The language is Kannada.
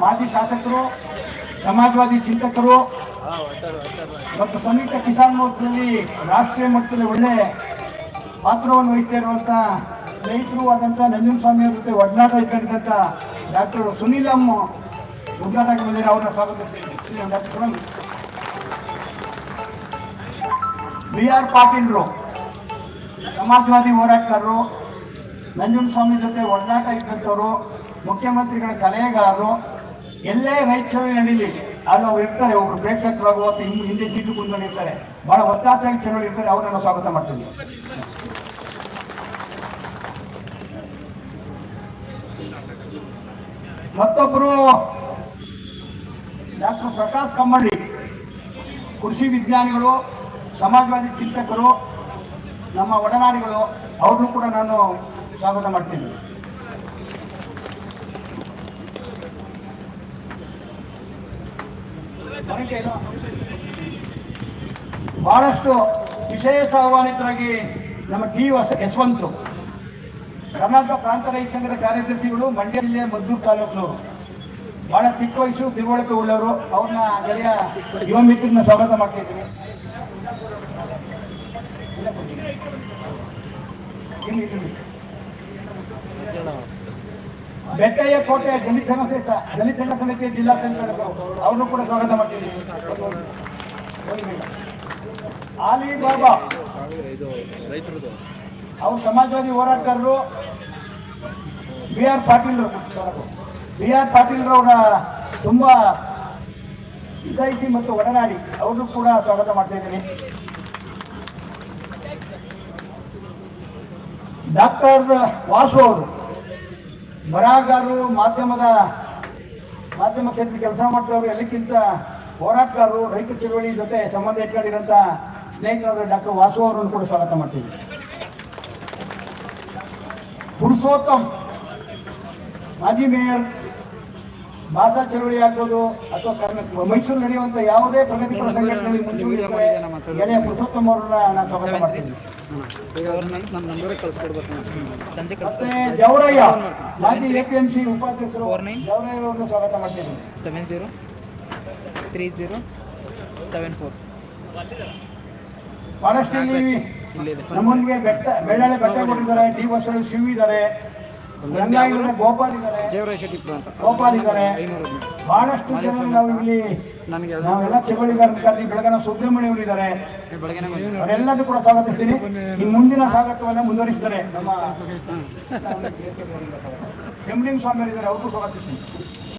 ಮಾಜಿ ಶಾಸಕರು, ಸಮಾಜವಾದಿ ಚಿಂತಕರು ಮತ್ತು ಸಂಯುಕ್ತ ಕಿಸಾನ್ ಮೋರ್ಚಾದಲ್ಲಿ ರಾಷ್ಟ್ರೀಯ ಮಟ್ಟದಲ್ಲಿ ಒಳ್ಳೆ ಪಾತ್ರವನ್ನು ವಹಿಸ್ತಾ ಇರುವಂತ ಸ್ನೇಹಿತರು ಆದಂತ ನಂಜನಸ್ವಾಮಿ ಅವರ ಜೊತೆ ಒಡನಾಟ ಇರ್ತಕ್ಕಂಥ ಡಾಕ್ಟರ್ ಸುನೀಲಂ ಉದ್ಘಾಟಕ ಬಂದಿದ್ದಾರೆ ಅವರ ಸ್ವಾಗತಿಸ್ತೀನಿ ಬಿ ಆರ್ ಪಾಟೀಲ್ರು, ಸಮಾಜವಾದಿ ಹೋರಾಟಗಾರರು ನಂಜನಸ್ವಾಮಿ ಜೊತೆ ಒಡನಾಟ ಇದ್ದಂಥವ್ರು ಮುಖ್ಯಮಂತ್ರಿಗಳ ಸಲಹೆಗಾರರು, ಎಲ್ಲೇ ರೈತರು ನಡೀಲಿ ಅಲ್ಲಿ ಅವ್ರು ಇರ್ತಾರೆ, ಒಬ್ರು ಪ್ರೇಕ್ಷಕರಾಗುವ ಅಥವಾ ಹಿಂದೆ ಸೀಟು ಕುಂತ್ಕೊಂಡಿರ್ತಾರೆ ಬಹಳ ಒತ್ತಾಸೆಯಾಗಿ ಚೆನ್ನಾಗಿ ಇರ್ತಾರೆ ಅವ್ರನ್ನ ಸ್ವಾಗತ ಮಾಡ್ತೀನಿ ಮತ್ತೊಬ್ಬರು ಡಾಕ್ಟರ್ ಪ್ರಕಾಶ್ ಕಮ್ಮಳ್ಳಿ, ಕೃಷಿ ವಿಜ್ಞಾನಿಗಳು, ಸಮಾಜವಾದಿ ಚಿಂತಕರು, ನಮ್ಮ ಒಡನಾಡಿಗಳು, ಅವ್ರನ್ನೂ ಕೂಡ ನಾನು ಸ್ವಾಗತ ಮಾಡ್ತೀನಿ. ಬಹಳಷ್ಟು ವಿಶೇಷ ಆಹ್ವಾನಿತರಾಗಿ ನಮ್ಮ ಟಿ ವಸ ಯಶವಂತ್ ಕರ್ನಾಟಕ ಪ್ರಾಂತ ರೈತ ಸಂಘದ ಕಾರ್ಯದರ್ಶಿಗಳು ಮಂಡ್ಯ ಜಿಲ್ಲೆ ಮದ್ದೂರು ತಾಲೂಕಿನವರು ಬಹಳ ಚಿಕ್ಕ ವಯಸ್ಸು ತಿಳುವಳಿಕೆ ಉಳ್ಳವರು ಅವ್ರನ್ನ ಗೆಳೆಯ ಯುವ ಮಿತ್ರನ ಸ್ವಾಗತ ಮಾಡ್ತಾ ಇದ್ದೀನಿ. ಇಲ್ಲಿ, ಇಲ್ಲಿ. ಬೆಟ್ಟಯ್ಯ ಕೋಟೆ ದಲಿತ ಸಂಘ ದಲಿತ ಸಂಘ ಸಮಿತಿಯ ಜಿಲ್ಲಾ ಸಂಚಾಲಕರು ಅವರು ಕೂಡ ಸ್ವಾಗತ ಮಾಡ್ತೀವಿ ಆಲಿ ಬಾಬಾ. ಅವ್ರು ಸಮಾಜವಾದಿ ಹೋರಾಟಗಾರರು. B R Patil B R Patil ಅವರ ತುಂಬಾ ಹಿತೈಸಿ ಮತ್ತು ಒಡನಾಡಿ ಅವರು ಕೂಡ ಸ್ವಾಗತ ಮಾಡ್ತಾ ಇದ್ದೀನಿ. ಡಾಕ್ಟರ್ ವಾಸು ಅವರು. ಬರಹಗಾರರು ಮಾಧ್ಯಮದ ಮಾಧ್ಯಮ ಕ್ಷೇತ್ರ ಕೆಲಸ ಮಾಡ್ತವ್ರು ಎಲ್ಲಕ್ಕಿಂತ ಹೋರಾಟಗಾರರು ರೈತ ಚಳವಳಿ ಜೊತೆ ಸಂಬಂಧ ಇಟ್ಕೊಂಡಿರೋಂಥ ಸ್ನೇಹಿತರಾದ ಡಾಕ್ಟರ್ ವಾಸು ಅವರನ್ನು ಕೂಡ ಸ್ವಾಗತ ಮಾಡ್ತೀವಿ. ಪುರುಷೋತ್ತಮ್, ಮಾಜಿ ಮೇಯರ್ ಭಾಷಾ ಚಳವಳಿ ಆಗ್ಬೋದು ಅಥವಾ ಕರ್ನಾಟಕ ಮೈಸೂರು ನಡೆಯುವಂತ ಯಾವುದೇ ಪ್ರಗತಿಪರ ಸಂಘಟನೆಯಲ್ಲಿ ಗೆಳೆಯ ಪುರುಷೋತ್ತಮ್ ಅವರನ್ನ ನಾನು ಸ್ವಾಗತ ಮಾಡ್ತೀನಿ ಮತ್ತೆ ಜವರಯ್ಯ ಮಾಜಿ ಎಪಿಎಂಸಿ ಉಪಾಧ್ಯಕ್ಷರು Four nine. ಜವರಯ್ಯ ಅವರನ್ನು ಸ್ವಾಗತ ಮಾಡ್ತೀನಿ. Seven zero three zero seven four. ಬಹಳಷ್ಟು ಇಲ್ಲಿ ನಮ್ಮೊಂದಿಗೆ ಬೆಟ್ಟ ಬೆಳ್ಳಾಳೆ ಬೆಟ್ಟ ಕೊಟ್ಟಿದ್ದಾರೆ ಡಿ ಬಸವ ಶಿವ್ ಇದ್ದಾರೆ. ದೇವರಾಜ್ ಶೆಟ್ಟಿ ಅಂತ. ಇದ್ದಾರೆ ಬಹಳಷ್ಟು ಇಲ್ಲಿ ನನಗೆ ನಾವೆಲ್ಲ ಚಳವಳಿಗಾರರು ಕರೆದಿ ಬೆಳಗನ ಸುಬ್ರಹ್ಮಣ್ಯ ಅವರು ಇದ್ದಾರೆ ಅವರೆಲ್ಲರೂ ಕೂಡ ಸ್ವಾಗತಿಸ್ತೀನಿ. ಈ ಮುಂದಿನ ಸ್ವಾಗತವನ್ನ ಮುಂದುವರಿಸ್ತಾರೆ. ನಮ್ಮ ಶಂಭಲಿಂಗ ಸ್ವಾಮಿ ಇದ್ದಾರೆ ಅವ್ರಿಗೂ ಸ್ವಾಗತಿಸ್ತೀನಿ.